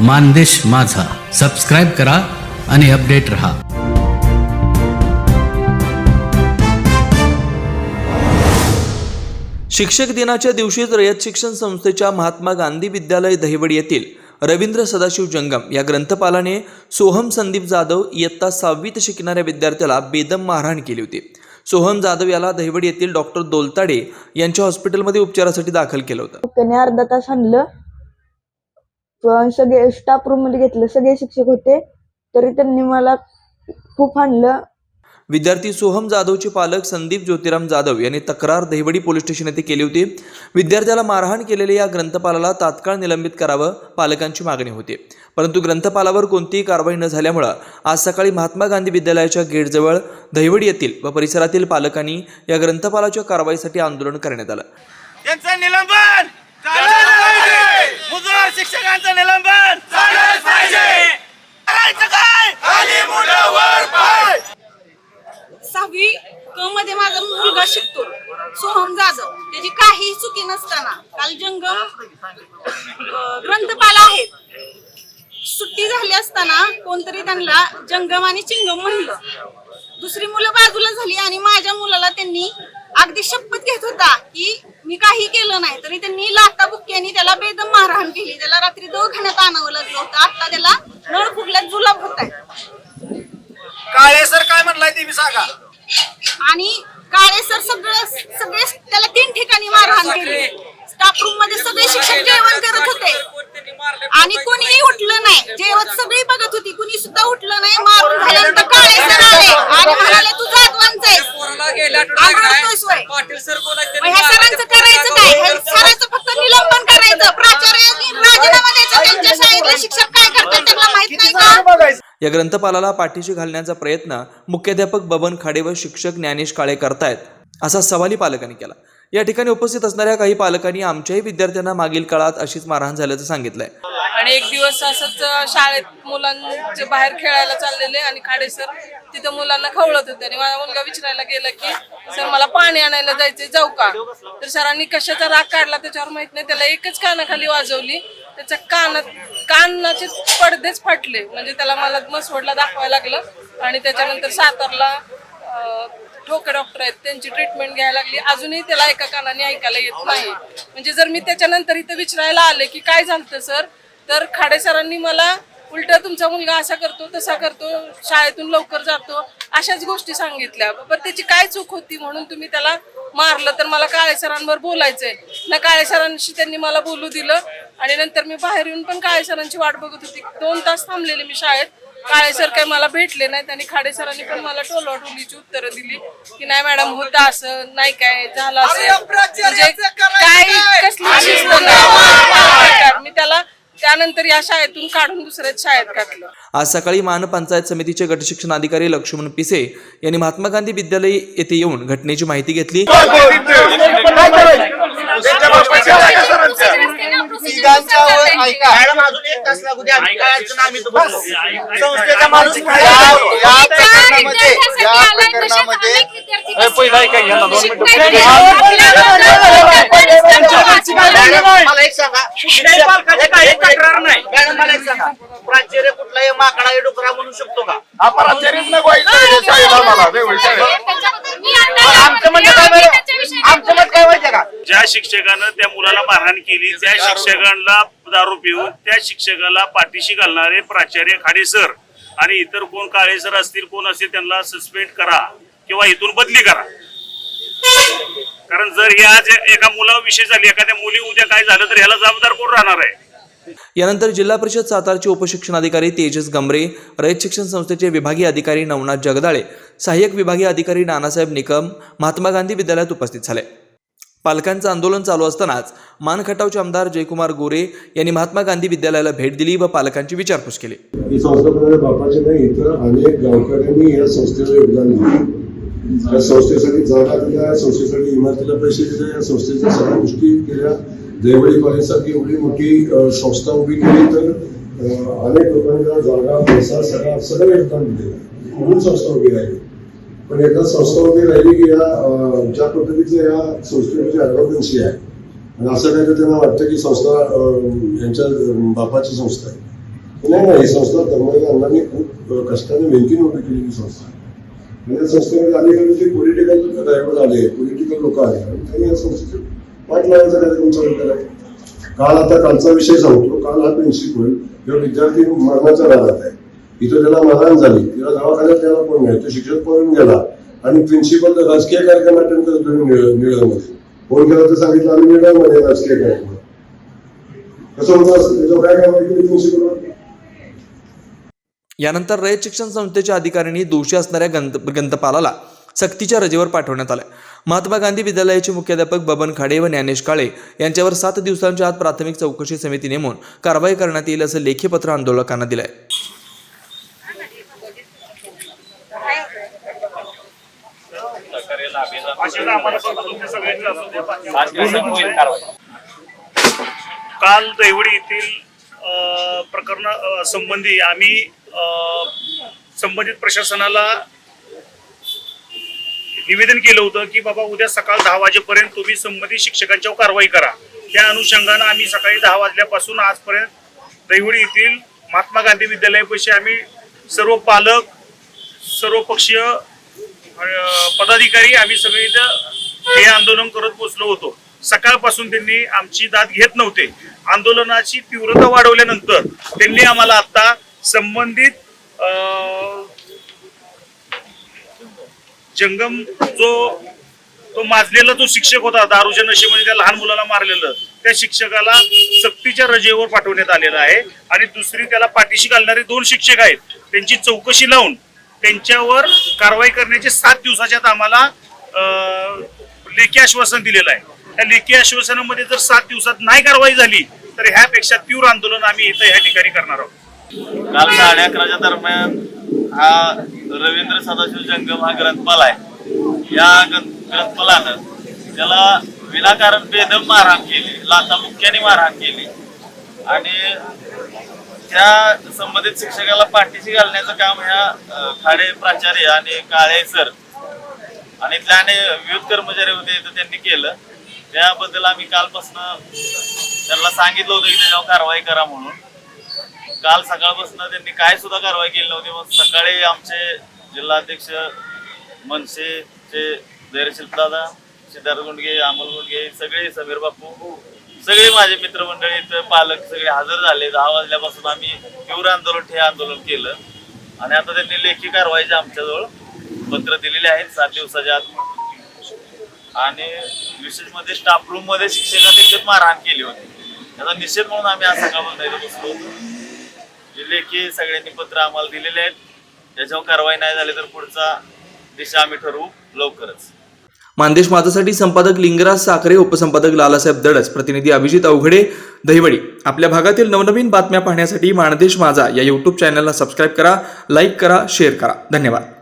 मानदेश माझा. सबस्क्राईब करा आणि अपडेट रहा. शिक्षक दिनाच्या दिवशीच रयत शिक्षण संस्थेच्या महात्मा गांधी विद्यालय दहिवडी येथील रवींद्र सदाशिव जंगम या ग्रंथपालाने सोहम संदीप जाधव इयत्ता सहावीत शिकणाऱ्या विद्यार्थ्याला बेदम मारहाण केली होती. सोहम जाधव याला दहिवडी येथील डॉक्टर दोलताडे यांच्या हॉस्पिटलमध्ये उपचारासाठी दाखल केलं होतं. त्याने अर्धा तास आणलं पण सगळे स्टाफ रूममध्ये घेतलं. सगळे शिक्षक होते. तरी त्यांनी मला खूप हाणलं. विद्यार्थी सोहम जाधवचे पालक संदीप ज्योतिराम जाधव यांनी तक्रार दहिवडी पोलीस स्टेशन येथे केली होती. विद्यार्थ्याला मारहाण केलेल्या या ग्रंथपालाला तात्काळ निलंबित करावं पालकांची मागणी होती. परंतु ग्रंथपालावर कोणतीही कारवाई न झाल्यामुळं आज सकाळी महात्मा गांधी विद्यालयाच्या गेटजवळ दहिवडी येथील व परिसरातील पालकांनी या ग्रंथपालाच्या कारवाईसाठी आंदोलन करण्यात आलं यांचं निलंबन झालंच पाहिजे मुजोर शिक्षकांचं निलंबन! झालंच पाहिजे! करायचं काय? खाली मुलं वर पाय! सहावी क मध्ये माझा मुलगा शिकतो सोहम जाधव. त्याची काही चुकी नसताना काल जंगम ग्रंथपाल आहेत. सुट्टी झाली असताना कोणतरी त्यांना जंगम आणि चिंगम म्हणलं. दुसरी मुलं बाजूला झाली आणि माझ्या मुलाला त्यांनी अगदी शपथ घेत होता की मी काही केलं नाही. तरी त्यांनी लाथा बुक्क्यांनी त्याला बेदम मारहाण केली. त्याला रात्री दवाखान्यात आणावं लागलं होतं. आता त्याला नळ फुगल्यात जुलाब होत आहे. काळे सर काय म्हणलाय ते मी सांगा. आणि काळे सर सगळं सगळे त्याला तीन ठिकाणी मारहाण केली. स्टाफ रूममध्ये सगळे शिक्षक जेवण करत होते. आणि कोणीही उठलं नाही. जेवत सगळी बघत होती. कुणी सुद्धा उठलं नाही. मारून झाल्यानंतर काळे सर आले. आणि म्हणाले तू जातवांच आहेस. आंघोळतोयस ह्या सरांचं करायचं काय? ह्या सरांचं फक्त निलंबन करायचं. प्राचार्य राजीनामा द्यायचा. त्यांच्या शाळेतले शिक्षक काय करतात त्यांना माहीत नाही का? या ग्रंथपालाला पाठीशी घालण्याचा प्रयत्न मुख्याध्यापक बबन खाडे व शिक्षक ज्ञानेश काळे करतायत. असा सवालही पालकांनी केला. या ठिकाणी उपस्थित असणाऱ्या काही पालकांनी आमच्याही विद्यार्थ्यांना मागील काळात अशीच मारहाण झाल्याचं सांगितलंय. आणि एक दिवस असंच शाळेत मुलांचे बाहेर खेळायला चाललेले आणि खाडे सर तिथं मुलांना खवळत होते. आणि माझा मुलगा विचारायला गेला की सर मला पाणी आणायला जायचंय जाऊ का? तर सरांनी कशाचा राग काढला त्याच्यावर माहीत नाही. त्याला एकच कानाखाली वाजवली. त्याच्या कानात कानाचे पडदेच फाटले. म्हणजे त्याला मला मसवडला दाखवायला लागलं. आणि त्याच्यानंतर सातारला ठोके डॉक्टर आहेत. त्यांची ट्रीटमेंट घ्यायला लागली. अजूनही त्याला एका कानाने ऐकायला येत नाही. म्हणजे जर मी त्याच्यानंतर इथं विचारायला आले की काय झालं सर? तर खाडे सरांनी मला उलट तुमचा मुलगा असा करतो तसा करतो शाळेतून लवकर जातो अशाच गोष्टी सांगितल्या. पण त्याची काय चूक होती म्हणून तुम्ही त्याला मारलं? तर मला काळे सरांवर बोलायचंय. ना काळे सरांशी त्यांनी मला बोलू दिलं आणि नंतर मी बाहेर येऊन पण काळे सरांची वाट बघत होती. दोन तास थांबलेले मी शाळेत. काळे सर काही मला भेटले नाहीत आणि खाडे सरांनी पण मला टोलाटोलीची उत्तरं दिली की नाही मॅडम होतं असं. नाही काय झालं असं. म्हणजे काय? कसली शिस्त. मी त्याला त्यानंतर या शाळेतून काढून दुसऱ्याच शाळेत घातलं आज सकाळी मान पंचायत समितीचे गटशिक्षण अधिकारी लक्ष्मण पिसे यांनी महात्मा गांधी विद्यालय येथे येऊन घटनेची माहिती घेतली. तिघांच्यावर ऐका मॅडम अजून एक तास लागू द्या. आम्ही काय अडचण आम्ही तो बघू. संस्थेचा माणूस या या प्रकरणामध्ये या प्रकरणामध्ये मॅडम मला एक सांगा. एक तक्रार नाही. मॅडम मला एक सांगा. प्राचार्य कुठलाही माकडा डुकरा म्हणू शकतो का? आमचं म्हणणं काय बरं? आमचं मत काय माहितीये का ज्या शिक्षकानं त्या मुलाला मारहाण केली. त्या शिक्षकांना दारू पिऊन त्या शिक्षकाला पाठीशी घालणारे प्राचार्य खाडे सर आणि इतर कोण काळे सर असतील कोण असतील त्यांना सस्पेंड करा किंवा इथून बदली करा. कारण जर ह्या जे एका मुलाविषयी झाली एखाद्या मुली उद्या काय झालं तर ह्याला जबाबदार कोण राहणार आहे? यानंतर जिल्हा परिषद सातारचे उपशिक्षणाधिकारी तेजस गमरे रयत शिक्षण संस्थेचे विभागीय अधिकारी नवनाथ जगदाळे सहाय्यक विभागीय अधिकारी नानासाहेब निकम महात्मा गांधी विद्यालयात उपस्थित झाले. पालकांचं आंदोलन चालू असतानाच मानखटावचे आमदार जयकुमार गोरे यांनी महात्मा गांधी विद्यालयाला भेट दिली व पालकांची विचारपूस केली. ही संस्था माझ्या बापाची नाही इतर अनेक गावकऱ्यांनी या संस्थेला योगदान दिले. या संस्थेसाठी जागा दिल्या या संस्थेसाठी इमारतीला पैसे दिले या संस्थेच्या सगळ्या गोष्टी केल्या. देवळी कॉलेजसारखी एवढी मोठी संस्था उभी केली तर अनेक लोकांना जागा पैसा सगळा सगळं योगदान दिले म्हणून संस्था उभी राहिली. पण एका संस्था उभी राहिली की या ज्या पद्धतीचं या संस्थेची ॲडव्हान्सी आहे आणि असं काही तर त्यांना वाटतं की संस्था यांच्या बापाची संस्था आहे नाही नाही ही संस्था धर्मवीर अण्णांनी खूप कष्टाने मेहनतीने उभी केलेली संस्था आहे. आणि या संस्थेमध्ये अलीकडे ते पॉलिटिकल ड्रायव्हर आले पॉलिटिकल लोक आले आणि त्यांनी या संस्थेचे वाट लावायचा कार्यक्रम चालू केला काल आता कालचा विषय सांगतो काल हा प्रिन्सिपल किंवा विद्यार्थी मरणाच्या राहत आहे इथं त्याला मारहाण झाली. तिला दवाखान्यात त्याला कोण नाही तो शिक्षक पळून गेला. आणि प्रिन्सिपल राजकीय कार्यक्रम अटेंड करतो निळ निळमध्ये फोन केला तर सांगितलं? आम्ही निळमध्ये राजकीय कार्यक्रम. कसं होतं? असं त्याच्यावर काय कारवाई केली यानंतर रयत शिक्षण संस्थेच्या अधिकाऱ्यांनी दोषी असणाऱ्या गंत गंतपालाला सक्तीच्या रजेवर पाठवण्यात आलं महात्मा गांधी विद्यालयाचे मुख्याध्यापक बबन खाडे व ज्ञानेश काळे यांच्यावर सात दिवसांच्या आत प्राथमिक चौकशी समिती नेमून कारवाई करण्यात येईल असं लेखी पत्र आंदोलकांना दिलं आहे काल दैवडी येथील प्रकरण संबंधी आम्ही संबंधित प्रशासनाला निवेदन केलं होतं की बाबा उद्या सकाळ दहा वाजेपर्यंत तुम्ही संबंधित शिक्षकांच्यावर कारवाई करा. त्या अनुषंगानं आम्ही सकाळी दहा वाजल्यापासून आजपर्यंत दैवडी येथील महात्मा गांधी विद्यालयापाशी आम्ही सर्व पालक सर्व पक्षीय अ, पदाधिकारी आम्ही सगळे इथं हे आंदोलन करत पोहोचलो होतो. सकाळपासून त्यांनी आमची दाद घेत नव्हते. आंदोलनाची तीव्रता वाढवल्यानंतर त्यांनी आम्हाला आता संबंधित जंगम जो तो माजलेला जो शिक्षक होता दारूच्या नशेमध्ये त्या लहान मुलाला मारलेलं त्या शिक्षकाला सक्तीच्या रजेवर पाठवण्यात आलेलं आहे. आणि दुसरी त्याला पाठीशी घालणारे दोन शिक्षक आहेत. त्यांची चौकशी लावून त्यांच्यावर कारवाई करण्याचे सात दिवसाच्या आम्हाला लेखी आश्वासन दिलेलं आहे. त्या लेखी आश्वासनामध्ये जर सात दिवसात नाही कारवाई झाली तर ह्यापेक्षा तीव्र आंदोलन आम्ही इथं ह्या ठिकाणी करणार आहोत. काल साडे अकराच्या दरम्यान हा रवींद्र सदाशिव जंगम हा ग्रंथपाल आहे. या ग्रंथ- ग्रंथपालानं त्याला विनाकारण बेदम मारहाण केली लाथा मुख्याने मारहाण केली. आणि त्या संबंधित शिक्षकाला पाठीशी घालण्याचं काम ह्या खाडे प्राचार्य आणि काळे सर आणि त्याने विविध कर्मचारी होते तर त्यांनी केलं. त्याबद्दल आम्ही कालपासून त्यांना सांगितलं होतं की त्याच्यावर कारवाई करा म्हणून. काल सकाळपासून त्यांनी काय सुद्धा कारवाई केली नव्हती मग सकाळी आमचे जिल्हाध्यक्ष मनसेचे धैर्यशील दादा सिद्धार्थ गुंडगे अमोल गुंडगे सगळे समीर बापू सगळे माझे मित्रमंडळी पालक सगळे हजर झाले. दहा वाजल्यापासून आम्ही तीव्र आंदोलन हे आंदोलन केलं. आणि आता त्यांनी लेखी कारवाईचे आमच्याजवळ पत्र दिलेले आहेत सात दिवसाच्या आत. आणि विशेषमध्ये स्टाफ रूममध्ये शिक्षकांनी इज्जत मारहाण केली होती. त्याचा निषेध म्हणून आम्ही आज सकाळपासून बसलो होतो. जे लेखी सगळ्यांनी पत्र आम्हाला दिलेले आहेत त्याच्यावर कारवाई नाही झाली तर पुढचा दिशा आम्ही ठरवू लवकरच. मानदेश माझासाठी संपादक लिंगराज साखरे उपसंपादक लालासाहेब दडस प्रतिनिधी अभिजित अवघडे दहिवडी. आपल्या भागातील नवनवीन बातम्या पाहण्यासाठी मानदेश माझा या यूट्यूब चॅनलला सबस्क्राईब करा लाईक करा शेअर करा. धन्यवाद.